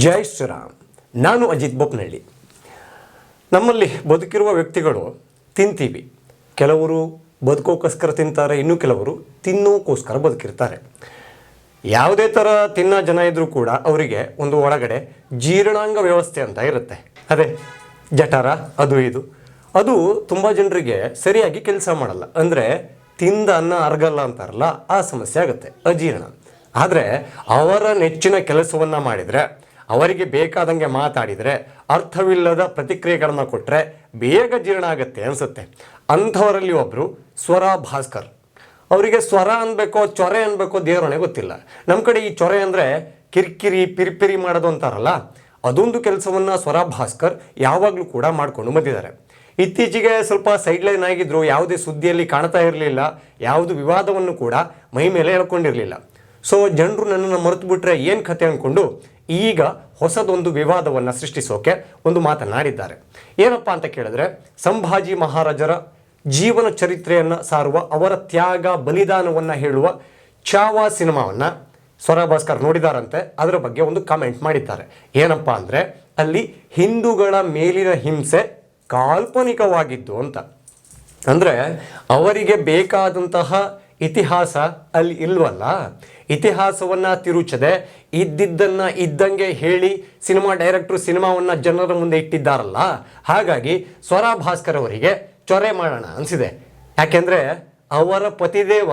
ಜೈ ಶ್ರೀರಾಮ್. ನಾನು ಅಜಿತ್ ಬೊಪ್ನಳ್ಳಿ ನಮ್ಮಲ್ಲಿ ಬದುಕಿರುವ ವ್ಯಕ್ತಿಗಳು ತಿಂತೀವಿ. ಕೆಲವರು ಬದುಕೋಕ್ಕೋಸ್ಕರ ತಿಂತಾರೆ, ಇನ್ನೂ ಕೆಲವರು ತಿನ್ನೋಕ್ಕೋಸ್ಕರ ಬದುಕಿರ್ತಾರೆ. ಯಾವುದೇ ಥರ ತಿನ್ನೋ ಜನ ಇದ್ದರೂ ಕೂಡ ಅವರಿಗೆ ಒಂದು ಒಳಗಡೆ ಜೀರ್ಣಾಂಗ ವ್ಯವಸ್ಥೆ ಅಂತ ಇರುತ್ತೆ. ಅದೇ ಜಠರ, ಅದು ಇದು. ಅದು ತುಂಬ ಜನರಿಗೆ ಸರಿಯಾಗಿ ಕೆಲಸ ಮಾಡಲ್ಲ. ಅಂದರೆ ತಿಂದ ಅನ್ನ ಅರ್ಗಲ್ಲ ಅಂತಾರಲ್ಲ, ಆ ಸಮಸ್ಯೆ ಆಗುತ್ತೆ, ಅಜೀರ್ಣ. ಆದರೆ ಅವರ ನೆಚ್ಚಿನ ಕೆಲಸವನ್ನು ಮಾಡಿದರೆ ಅವರಿಗೆ ಬೇಕಾದಂಗೆ ಮಾತಾಡಿದರೆ ಅರ್ಥವಿಲ್ಲದ ಪ್ರತಿಕ್ರಿಯೆಗಳನ್ನು ಕೊಟ್ಟರೆ ಬೇಗ ಜೀರ್ಣ ಆಗುತ್ತೆ ಅನಿಸುತ್ತೆ. ಅಂಥವರಲ್ಲಿ ಒಬ್ಬರು ಸ್ವರ ಭಾಸ್ಕರ್. ಅವರಿಗೆ ಸ್ವರ ಅನ್ಬೇಕೋ, ಚೊರೆ ಅನ್ಬೇಕೋ ದೇವರಣೆ ಗೊತ್ತಿಲ್ಲ. ನಮ್ಮ ಕಡೆ ಈ ಚೊರೆ ಅಂದರೆ ಕಿರಿಕಿರಿ, ಪಿರಿಪಿರಿ ಮಾಡೋದು ಅಂತಾರಲ್ಲ, ಅದೊಂದು ಕೆಲಸವನ್ನು ಸ್ವರ ಭಾಸ್ಕರ್ ಯಾವಾಗಲೂ ಕೂಡ ಮಾಡಿಕೊಂಡು ಬಂದಿದ್ದಾರೆ. ಇತ್ತೀಚೆಗೆ ಸ್ವಲ್ಪ ಸೈಡ್ ಲೈನ್ ಆಗಿದ್ರು, ಯಾವುದೇ ಸುದ್ದಿಯಲ್ಲಿ ಕಾಣ್ತಾ ಇರಲಿಲ್ಲ, ಯಾವುದು ವಿವಾದವನ್ನು ಕೂಡ ಮೈ ಮೇಲೆ ಹೇಳ್ಕೊಂಡಿರಲಿಲ್ಲ ಸೊ ಜನರು ನನ್ನನ್ನು ಮರೆತು ಬಿಟ್ಟರೆ ಏನು ಕತೆ ಅಂದ್ಕೊಂಡು ಈಗ ಹೊಸದೊಂದು ವಿವಾದವನ್ನು ಸೃಷ್ಟಿಸೋಕೆ ಒಂದು ಮಾತನಾಡಿದ್ದಾರೆ. ಏನಪ್ಪ ಅಂತ ಕೇಳಿದ್ರೆ, ಸಂಭಾಜಿ ಮಹಾರಾಜರ ಜೀವನ ಚರಿತ್ರೆಯನ್ನು ಸಾರುವ ಅವರ ತ್ಯಾಗ ಬಲಿದಾನವನ್ನು ಹೇಳುವ ಚಾವಾ ಸಿನಿಮಾವನ್ನು ಸ್ವರ ಭಾಸ್ಕರ್ ನೋಡಿದಾರಂತೆ. ಅದರ ಬಗ್ಗೆ ಒಂದು ಕಾಮೆಂಟ್ ಮಾಡಿದ್ದಾರೆ. ಏನಪ್ಪ ಅಂದರೆ, ಅಲ್ಲಿ ಹಿಂದೂಗಳ ಮೇಲಿನ ಹಿಂಸೆ ಕಾಲ್ಪನಿಕವಾಗಿದ್ದು ಅಂತ. ಅಂದರೆ ಅವರಿಗೆ ಬೇಕಾದಂತಹ ಇತಿಹಾಸ ಅಲ್ಲಿ ಇಲ್ವಲ್ಲ? ಇತಿಹಾಸವನ್ನು ತಿರುಚದೆ ಇದ್ದಿದ್ದನ್ನು ಇದ್ದಂಗೆ ಹೇಳಿ ಸಿನಿಮಾ ಡೈರೆಕ್ಟ್ರು ಸಿನಿಮಾವನ್ನು ಜನರ ಮುಂದೆ ಇಟ್ಟಿದ್ದಾರಲ್ಲ? ಹಾಗಾಗಿ ಸ್ವರ ಭಾಸ್ಕರ್ ಅವರಿಗೆ ಚೊರೆ ಮಾಡೋಣ ಅನಿಸಿದೆ. ಯಾಕೆಂದರೆ ಅವರ ಪತಿದೇವ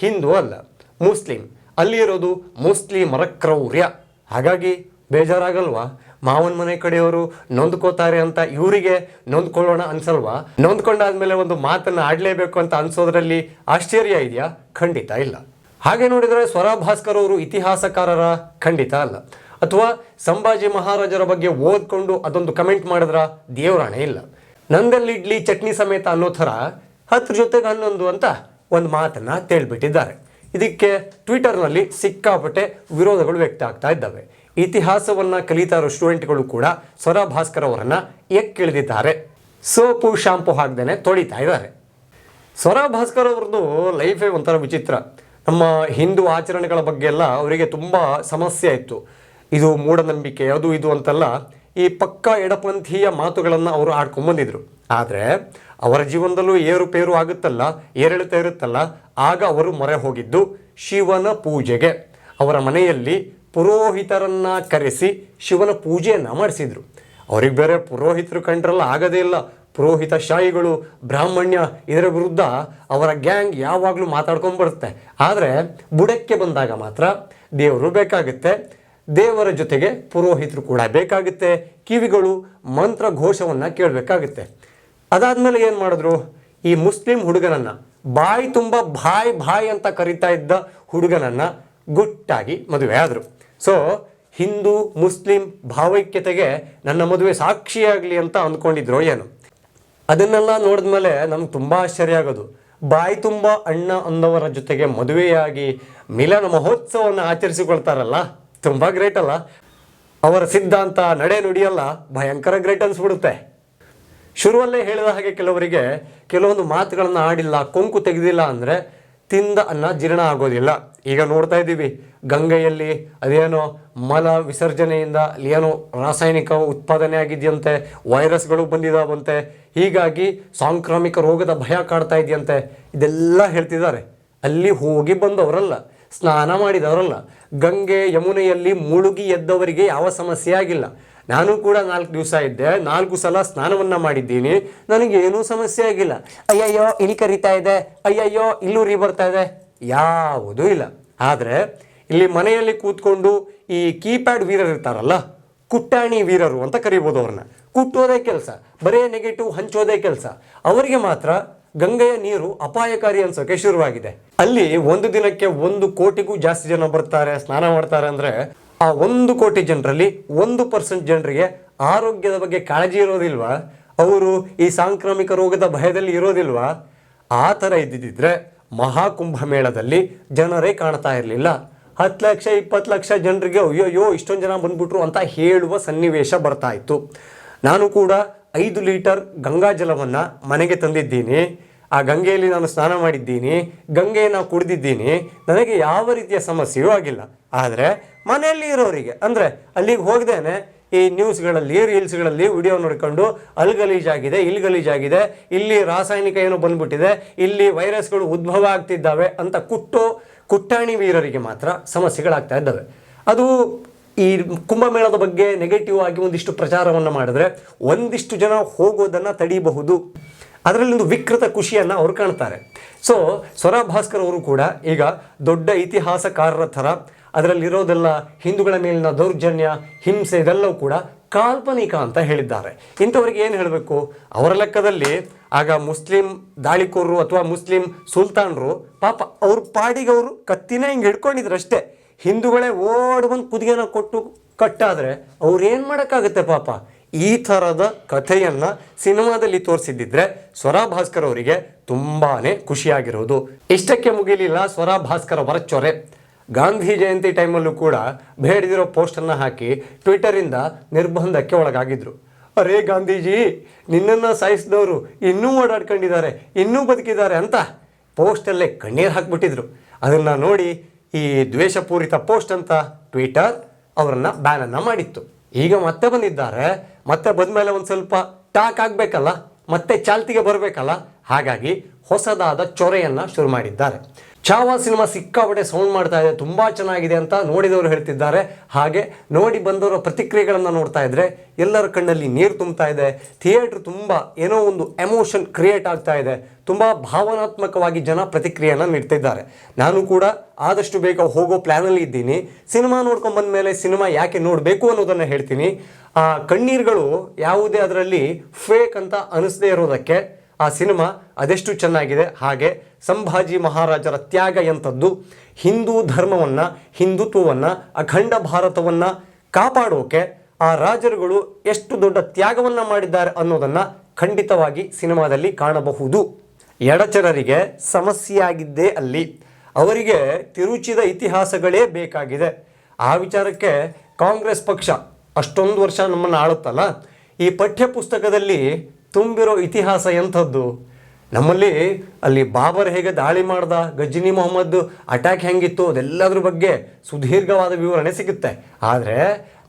ಹಿಂದೂ ಅಲ್ಲ, ಮುಸ್ಲಿಂ. ಅಲ್ಲಿರೋದು ಮುಸ್ಲಿಮರ ಕ್ರೌರ್ಯ. ಹಾಗಾಗಿ ಬೇಜಾರಾಗಲ್ವಾ? ಮಾವನ ಮನೆ ಕಡೆಯವರು ನೊಂದ್ಕೋತಾರೆ ಅಂತ ಇವರಿಗೆ ನೊಂದ್ಕೊಳ್ಳೋಣ ಅನ್ಸಲ್ವಾ? ನೊಂದ್ಕೊಂಡಾದ್ಮೇಲೆ ಒಂದು ಮಾತನ್ನು ಆಡಲೇಬೇಕು ಅಂತ ಅನ್ಸೋದ್ರಲ್ಲಿ ಆಶ್ಚರ್ಯ ಇದೆಯಾ? ಖಂಡಿತ ಇಲ್ಲ. ಹಾಗೆ ನೋಡಿದರೆ ಸ್ವರ ಭಾಸ್ಕರ್ ಅವರು ಇತಿಹಾಸಕಾರರ ಖಂಡಿತ ಅಲ್ಲ. ಅಥವಾ ಸಂಭಾಜಿ ಮಹಾರಾಜರ ಬಗ್ಗೆ ಓದ್ಕೊಂಡು ಅದೊಂದು ಕಮೆಂಟ್ ಮಾಡಿದ್ರ ದೇವರಾಣೆ ಇಲ್ಲ. ನಂದಲ್ಲಿ ಇಡ್ಲಿ, ಚಟ್ನಿ ಸಮೇತ ಅನ್ನೋ ಥರ ಹತ್ರ ಜೊತೆಗೆ ಹನ್ನೊಂದು ಅಂತ ಒಂದು ಮಾತನ್ನು ತೇಳ್ಬಿಟ್ಟಿದ್ದಾರೆ. ಇದಕ್ಕೆ ಟ್ವಿಟರ್ನಲ್ಲಿ ಸಿಕ್ಕಾಪಟ್ಟೆ ವಿರೋಧಗಳು ವ್ಯಕ್ತ ಆಗ್ತಾ ಇದ್ದಾವೆ. ಇತಿಹಾಸವನ್ನು ಕಲಿತಾ ಇರೋ ಸ್ಟೂಡೆಂಟ್ಗಳು ಕೂಡ ಸ್ವರ ಭಾಸ್ಕರ್ ಅವರನ್ನು ಎಕ್ಕಿಳಿದಿದ್ದಾರೆ. ಸೋಪು, ಶಾಂಪು ಹಾಕ್ದೇನೆ ತೊಳಿತಾ ಇದ್ದಾರೆ. ಸ್ವರ ಭಾಸ್ಕರ್ ಅವ್ರದ್ದು ಲೈಫೇ ಒಂಥರ ವಿಚಿತ್ರ. ನಮ್ಮ ಹಿಂದೂ ಆಚರಣೆಗಳ ಬಗ್ಗೆ ಎಲ್ಲ ಅವರಿಗೆ ತುಂಬ ಸಮಸ್ಯೆ ಇತ್ತು. ಇದು ಮೂಢನಂಬಿಕೆ, ಅದು ಇದು ಅಂತೆಲ್ಲ ಈ ಪಕ್ಕ ಎಡಪಂಥೀಯ ಮಾತುಗಳನ್ನು ಅವರು ಆಡ್ಕೊಂಬಂದಿದ್ರು. ಆದರೆ ಅವರ ಜೀವನದಲ್ಲೂ ಏರುಪೇರು ಆಗುತ್ತಲ್ಲ, ಏರಿಳಿತ ಇರುತ್ತಲ್ಲ, ಆಗ ಅವರು ಮೊರೆ ಹೋಗಿದ್ದು ಶಿವನ ಪೂಜೆಗೆ. ಅವರ ಮನೆಯಲ್ಲಿ ಪುರೋಹಿತರನ್ನ ಕರೆಸಿ ಶಿವನ ಪೂಜೆಯನ್ನು ಮಾಡಿಸಿದರು. ಅವ್ರಿಗೆ ಬೇರೆ ಪುರೋಹಿತರು ಕಂಡ್ರಲ್ಲ, ಆಗದೇ ಇಲ್ಲ. ಪುರೋಹಿತ ಶಾಹಿಗಳು, ಬ್ರಾಹ್ಮಣ್ಯ ಇದರ ವಿರುದ್ಧ ಅವರ ಗ್ಯಾಂಗ್ ಯಾವಾಗಲೂ ಮಾತಾಡ್ಕೊಂಡು ಬರುತ್ತೆ. ಆದರೆ ಬುಡಕ್ಕೆ ಬಂದಾಗ ಮಾತ್ರ ದೇವರು ಬೇಕಾಗುತ್ತೆ. ದೇವರ ಜೊತೆಗೆ ಪುರೋಹಿತರು ಕೂಡ ಬೇಕಾಗುತ್ತೆ. ಕಿವಿಗಳು ಮಂತ್ರ ಘೋಷವನ್ನು ಕೇಳಬೇಕಾಗುತ್ತೆ. ಅದಾದಮೇಲೆ ಏನು ಮಾಡಿದ್ರು? ಈ ಮುಸ್ಲಿಂ ಹುಡುಗನನ್ನು, ಬಾಯಿ ತುಂಬ ಬಾಯ್ ಬಾಯ್ ಅಂತ ಕರಿತಾ ಇದ್ದ ಹುಡುಗನನ್ನು ಗುಟ್ಟಾಗಿ ಮದುವೆ ಆದರು. ಸೊ ಹಿಂದೂ ಮುಸ್ಲಿಂ ಭಾವೈಕ್ಯತೆಗೆ ನನ್ನ ಮದುವೆ ಸಾಕ್ಷಿಯಾಗಲಿ ಅಂತ ಅಂದ್ಕೊಂಡಿದ್ರು ಏನು? ಅದನ್ನೆಲ್ಲ ನೋಡಿದ್ಮೇಲೆ ನಮ್ಗೆ ತುಂಬ ಆಶ್ಚರ್ಯ ಆಗೋದು. ಬಾಯಿ ತುಂಬ ಅಣ್ಣ ಅಂದವರ ಜೊತೆಗೆ ಮದುವೆಯಾಗಿ ಮಿಲನ ಮಹೋತ್ಸವವನ್ನು ಆಚರಿಸಿಕೊಳ್ತಾರಲ್ಲ? ತುಂಬ ಗ್ರೇಟ್ ಅಲ್ಲ? ಅವರ ಸಿದ್ಧಾಂತ ನಡೆ ನುಡಿಯಲ್ಲ, ಭಯಂಕರ ಗ್ರೇಟ್ ಅನ್ಸ್ಬಿಡುತ್ತೆ. ಶುರುವಲ್ಲೇ ಹೇಳಿದ ಹಾಗೆ ಕೆಲವರಿಗೆ ಕೆಲವೊಂದು ಮಾತುಗಳನ್ನು ಆಡಿಲ್ಲ, ಕೊಂಕು ತೆಗೆದಿಲ್ಲ ಅಂದರೆ ತಿಂದ ಅನ್ನ ಜೀರ್ಣ ಆಗೋದಿಲ್ಲ. ಈಗ ನೋಡ್ತಾ ಇದ್ದೀವಿ, ಗಂಗೆಯಲ್ಲಿ ಅದೇನೋ ಮಲ ವಿಸರ್ಜನೆಯಿಂದ ಅಲ್ಲಿ ಏನೋ ರಾಸಾಯನಿಕ ಉತ್ಪಾದನೆ ಆಗಿದೆಯಂತೆ, ವೈರಸ್ಗಳು ಬಂದಿದಾವಂತೆ, ಹೀಗಾಗಿ ಸಾಂಕ್ರಾಮಿಕ ರೋಗದ ಭಯ ಕಾಡ್ತಾ ಇದೆಯಂತೆ, ಇದೆಲ್ಲ ಹೇಳ್ತಿದ್ದಾರೆ. ಅಲ್ಲಿ ಹೋಗಿ ಬಂದವರಲ್ಲ, ಸ್ನಾನ ಮಾಡಿದವರಲ್ಲ, ಗಂಗೆ ಯಮುನೆಯಲ್ಲಿ ಮುಳುಗಿ ಎದ್ದವರಿಗೆ ಯಾವ ಸಮಸ್ಯೆ ಆಗಿಲ್ಲ. ನಾನು ಕೂಡ ನಾಲ್ಕು ದಿವಸ ಇದ್ದೆ, ನಾಲ್ಕು ಸಲ ಸ್ನಾನವನ್ನ ಮಾಡಿದ್ದೀನಿ, ನನಗೇನೂ ಸಮಸ್ಯೆ ಆಗಿಲ್ಲ. ಅಯ್ಯಯ್ಯೋ ಇಲ್ಲಿ ಕರಿತಾ ಇದೆ, ಅಯ್ಯಯ್ಯೋ, ಇಲ್ಲೂರಿ ಬರ್ತಾ ಇದೆ. ಯಾವುದೂ ಇಲ್ಲ. ಆದರೆ ಇಲ್ಲಿ ಮನೆಯಲ್ಲಿ ಕೂತ್ಕೊಂಡು ಈ ಕೀಪ್ಯಾಡ್ ವೀರರು ಇರ್ತಾರಲ್ಲ, ಕುಟ್ಟಾಣಿ ವೀರರು ಅಂತ ಕರಿಬೋದು ಅವ್ರನ್ನ. ಕುಟ್ಟೋದೇ ಕೆಲಸ, ಬರೇ ನೆಗೆಟಿವ್ ಹಂಚೋದೇ ಕೆಲಸ. ಅವರಿಗೆ ಮಾತ್ರ ಗಂಗೆಯ ನೀರು ಅಪಾಯಕಾರಿ ಅನ್ಸೋಕೆ ಶುರುವಾಗಿದೆ. ಅಲ್ಲಿ ಒಂದು ದಿನಕ್ಕೆ ಒಂದು ಕೋಟಿಗೂ ಜಾಸ್ತಿ ಜನ ಬರ್ತಾರೆ, ಸ್ನಾನ ಮಾಡ್ತಾರೆ ಅಂದ್ರೆ ಆ ಒಂದು ಕೋಟಿ ಜನರಲ್ಲಿ ಒಂದು ಪರ್ಸೆಂಟ್ ಜನರಿಗೆ ಆರೋಗ್ಯದ ಬಗ್ಗೆ ಕಾಳಜಿ ಇರೋದಿಲ್ವಾ? ಅವರು ಈ ಸಾಂಕ್ರಾಮಿಕ ರೋಗದ ಭಯದಲ್ಲಿ ಇರೋದಿಲ್ವಾ? ಆ ಥರ ಇದ್ದಿದ್ದರೆ ಮಹಾಕುಂಭ ಮೇಳದಲ್ಲಿ ಜನರೇ ಕಾಣ್ತಾ ಇರಲಿಲ್ಲ. ಹತ್ತು ಲಕ್ಷ, ಇಪ್ಪತ್ತು ಲಕ್ಷ ಜನರಿಗೆ ಅಯ್ಯೋಯ್ಯೋ, ಇಷ್ಟೊಂದು ಜನ ಬಂದ್ಬಿಟ್ರು ಅಂತ ಹೇಳುವ ಸನ್ನಿವೇಶ ಬರ್ತಾ ಇತ್ತು. ನಾನು ಕೂಡ ಐದು ಲೀಟರ್ ಗಂಗಾ ಜಲವನ್ನು ಮನೆಗೆ ತಂದಿದ್ದೀನಿ. ಆ ಗಂಗೆಯಲ್ಲಿ ನಾನು ಸ್ನಾನ ಮಾಡಿದ್ದೀನಿ, ಗಂಗೆಯನ್ನು ಕುಡಿದಿದ್ದೀನಿ. ನನಗೆ ಯಾವ ರೀತಿಯ ಸಮಸ್ಯೆಯೂ ಆಗಿಲ್ಲ. ಆದರೆ ಮನೆಯಲ್ಲಿ ಇರೋರಿಗೆ, ಅಂದರೆ ಅಲ್ಲಿಗೆ ಹೋಗ್ದೇನೆ ಈ ನ್ಯೂಸ್ಗಳಲ್ಲಿ ರೀಲ್ಸ್ಗಳಲ್ಲಿ ವಿಡಿಯೋ ನೋಡಿಕೊಂಡು ಅಲ್ಲಿ ಗಲೀಜಾಗಿದೆ ಇಲ್ಲಿ ಗಲೀಜಾಗಿದೆ ಇಲ್ಲಿ ರಾಸಾಯನಿಕ ಏನೋ ಬಂದ್ಬಿಟ್ಟಿದೆ, ಇಲ್ಲಿ ವೈರಸ್ಗಳು ಉದ್ಭವ ಆಗ್ತಿದ್ದಾವೆ ಅಂತ ಕುಟ್ಟು, ಕುಟ್ಟಾಣಿ ವೀರರಿಗೆ ಮಾತ್ರ ಸಮಸ್ಯೆಗಳಾಗ್ತಾ ಇದ್ದಾವೆ. ಅದು ಈ ಕುಂಭಮೇಳದ ಬಗ್ಗೆ ನೆಗೆಟಿವ್ ಆಗಿ ಒಂದಿಷ್ಟು ಪ್ರಚಾರವನ್ನು ಮಾಡಿದ್ರೆ ಒಂದಿಷ್ಟು ಜನ ಹೋಗೋದನ್ನು ತಡೀಬಹುದು. ಅದರಲ್ಲಿ ಒಂದು ವಿಕೃತ ಖುಷಿಯನ್ನು ಅವರು ಕಾಣ್ತಾರೆ. ಸೊ ಸ್ವರ ಭಾಸ್ಕರ್ ಅವರು ಕೂಡ ಈಗ ದೊಡ್ಡ ಇತಿಹಾಸಕಾರರ ಥರ ಅದರಲ್ಲಿರೋದೆಲ್ಲ ಹಿಂದೂಗಳ ಮೇಲಿನ ದೌರ್ಜನ್ಯ, ಹಿಂಸೆ ಇದೆಲ್ಲವೂ ಕೂಡ ಕಾಲ್ಪನಿಕ ಅಂತ ಹೇಳಿದ್ದಾರೆ. ಇಂಥವರಿಗೆ ಏನು ಹೇಳಬೇಕು? ಅವರ ಲೆಕ್ಕದಲ್ಲಿ ಆಗ ಮುಸ್ಲಿಂ ದಾಳಿಕೋರರು ಅಥವಾ ಮುಸ್ಲಿಂ ಸುಲ್ತಾನರು ಪಾಪ ಅವ್ರ ಪಾಡಿಗೆ ಅವರು ಕತ್ತಿನೇ ಹಿಂಗೆ ಹಿಡ್ಕೊಂಡಿದ್ರು ಅಷ್ಟೇ ಹಿಂದೂಗಳೇ ಓಡ್ ಬಂದು ಕುದಿಗೆನ ಕೊಟ್ಟು ಕಟ್ಟಾದರೆ ಅವ್ರೇನು ಮಾಡೋಕ್ಕಾಗುತ್ತೆ ಪಾಪ? ಈ ಥರದ ಕಥೆಯನ್ನು ಸಿನಿಮಾದಲ್ಲಿ ತೋರಿಸಿದ್ದಿದ್ರೆ ಸ್ವರ ಭಾಸ್ಕರ್ ಅವರಿಗೆ ತುಂಬಾ ಖುಷಿಯಾಗಿರೋದು. ಇಷ್ಟಕ್ಕೆ ಮುಗಿಲಿಲ್ಲ ಸ್ವರ ಭಾಸ್ಕರ್ ಅವರ ಗಾಂಧಿ ಜಯಂತಿ ಟೈಮಲ್ಲೂ ಕೂಡ ಬೇಡದಿರೋ ಪೋಸ್ಟನ್ನು ಹಾಕಿ ಟ್ವಿಟರಿಂದ ನಿರ್ಬಂಧಕ್ಕೆ ಒಳಗಾಗಿದ್ರು. ಅರೇ ಗಾಂಧೀಜಿ, ನಿನ್ನನ್ನು ಸಾಯಿಸಿದವರು ಇನ್ನೂ ಓಡಾಡ್ಕೊಂಡಿದ್ದಾರೆ, ಇನ್ನೂ ಬದುಕಿದ್ದಾರೆ ಅಂತ ಪೋಸ್ಟಲ್ಲೇ ಕಣ್ಣೀರು ಹಾಕ್ಬಿಟ್ಟಿದ್ರು. ಅದನ್ನು ನೋಡಿ ಈ ದ್ವೇಷಪೂರಿತ ಪೋಸ್ಟ್ ಅಂತ ಟ್ವಿಟರ್ ಅವರನ್ನು ಬ್ಯಾನನ್ನು ಮಾಡಿತ್ತು. ಈಗ ಮತ್ತೆ ಬಂದಿದ್ದಾರೆ, ಮತ್ತೆ ಬಂದಮೇಲೆ ಒಂದು ಸ್ವಲ್ಪ ಟಾಕ್ ಆಗಬೇಕಲ್ಲ, ಮತ್ತೆ ಚಾಲ್ತಿಗೆ ಬರಬೇಕಲ್ಲ, ಹಾಗಾಗಿ ಹೊಸದಾದ ಚೊರೆಯನ್ನು ಶುರು ಮಾಡಿದ್ದಾರೆ. ಚಾವಾ ಸಿನಿಮಾ ಸಿಕ್ಕಾಪಟ್ಟೆ ಸೌಂಡ್ ಮಾಡ್ತಾ ಇದೆ, ತುಂಬ ಚೆನ್ನಾಗಿದೆ ಅಂತ ನೋಡಿದವರು ಹೇಳ್ತಿದ್ದಾರೆ. ಹಾಗೆ ನೋಡಿ ಬಂದವರ ಪ್ರತಿಕ್ರಿಯೆಗಳನ್ನು ನೋಡ್ತಾ ಇದ್ರೆ ಎಲ್ಲರ ಕಣ್ಣಲ್ಲಿ ನೀರು ತುಂಬ್ತಾ ಇದೆ, ಥಿಯೇಟ್ರ್ ತುಂಬ ಏನೋ ಒಂದು ಎಮೋಷನ್ ಕ್ರಿಯೇಟ್ ಆಗ್ತಾ ಇದೆ, ತುಂಬ ಭಾವನಾತ್ಮಕವಾಗಿ ಜನ ಪ್ರತಿಕ್ರಿಯೆಯನ್ನು ನೀಡ್ತಿದ್ದಾರೆ. ನಾನು ಕೂಡ ಆದಷ್ಟು ಬೇಗ ಹೋಗೋ ಪ್ಲ್ಯಾನಲ್ಲಿ ಇದ್ದೀನಿ. ಸಿನಿಮಾ ನೋಡ್ಕೊಂಡು ಬಂದ ಮೇಲೆ ಸಿನಿಮಾ ಯಾಕೆ ನೋಡಬೇಕು ಅನ್ನೋದನ್ನು ಹೇಳ್ತೀನಿ. ಆ, ಕಣ್ಣೀರುಗಳು ಯಾವುದೇ ಅದರಲ್ಲಿ ಫೇಕ್ ಅಂತ ಅನಿಸದೇ ಇರೋದಕ್ಕೆ ಆ ಸಿನಿಮಾ ಅದೆಷ್ಟು ಚೆನ್ನಾಗಿದೆ? ಹಾಗೆ ಸಂಭಾಜಿ ಮಹಾರಾಜರ ತ್ಯಾಗ ಎಂಥದ್ದು? ಹಿಂದೂ ಧರ್ಮವನ್ನು, ಹಿಂದುತ್ವವನ್ನು, ಅಖಂಡ ಭಾರತವನ್ನು ಕಾಪಾಡೋಕೆ ಆ ರಾಜರುಗಳು ಎಷ್ಟು ದೊಡ್ಡ ತ್ಯಾಗವನ್ನು ಮಾಡಿದ್ದಾರೆ ಅನ್ನೋದನ್ನು ಖಂಡಿತವಾಗಿ ಸಿನಿಮಾದಲ್ಲಿ ಕಾಣಬಹುದು. ಎಡಚರರಿಗೆ ಸಮಸ್ಯೆಯಾಗಿದ್ದೇ ಅಲ್ಲಿ. ಅವರಿಗೆ ತಿರುಚಿದ ಇತಿಹಾಸಗಳೇ ಬೇಕಾಗಿದೆ. ಆ ವಿಚಾರಕ್ಕೆ ಕಾಂಗ್ರೆಸ್ ಪಕ್ಷ ಅಷ್ಟೊಂದು ವರ್ಷ ನಮ್ಮನ್ನು ಆಳುತ್ತಲ್ಲ? ಈ ಪಠ್ಯ ಪುಸ್ತಕದಲ್ಲಿ ತುಂಬಿರೋ ಇತಿಹಾಸ ಎಂಥದ್ದು? ನಮ್ಮಲ್ಲಿ ಅಲ್ಲಿ ಬಾಬರ್ ಹೇಗೆ ದಾಳಿ ಮಾಡ್ದ ಗಜ್ನಿ ಮೊಹಮ್ಮದ್ ಅಟ್ಯಾಕ್ ಹೆಂಗಿತ್ತು ಅದೆಲ್ಲದ್ರ ಬಗ್ಗೆ ಸುದೀರ್ಘವಾದ ವಿವರಣೆ ಸಿಗುತ್ತೆ. ಆದರೆ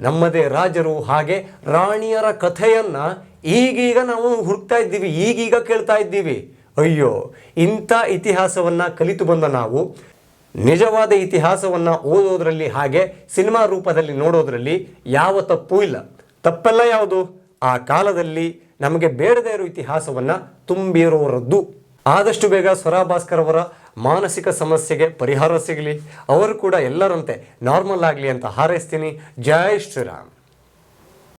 ನಮ್ಮದೇ ರಾಜರು ಹಾಗೆ ರಾಣಿಯರ ಕಥೆಯನ್ನು ಈಗೀಗ ನಾವು ಹುಡುಕ್ತಾ ಇದ್ದೀವಿ, ಈಗೀಗ ಕೇಳ್ತಾ ಇದ್ದೀವಿ. ಅಯ್ಯೋ, ಇಂಥ ಇತಿಹಾಸವನ್ನು ಕಲಿತು ಬಂದ ನಾವು, ನಿಜವಾದ ಇತಿಹಾಸವನ್ನು ಓದೋದ್ರಲ್ಲಿ ಹಾಗೆ ಸಿನಿಮಾ ರೂಪದಲ್ಲಿ ನೋಡೋದ್ರಲ್ಲಿ ಯಾವ ತಪ್ಪು ಇಲ್ಲ. ತಪ್ಪೆಲ್ಲ ಯಾವುದು? ಆ ಕಾಲದಲ್ಲಿ ನಮಗೆ ಬೇಡದೇ ಇರೋ ಇತಿಹಾಸವನ್ನು ತುಂಬಿರೋರದ್ದು. ಆದಷ್ಟು ಬೇಗ ಸ್ವರ ಭಾಸ್ಕರ್ ಅವರ ಮಾನಸಿಕ ಸಮಸ್ಯೆಗೆ ಪರಿಹಾರ ಸಿಗಲಿ. ಅವರು ಕೂಡ ಎಲ್ಲರಂತೆ ನಾರ್ಮಲ್ ಆಗಲಿ ಅಂತ ಹಾರೈಸ್ತೀನಿ. ಜೈ ಶ್ರೀರಾಮ್.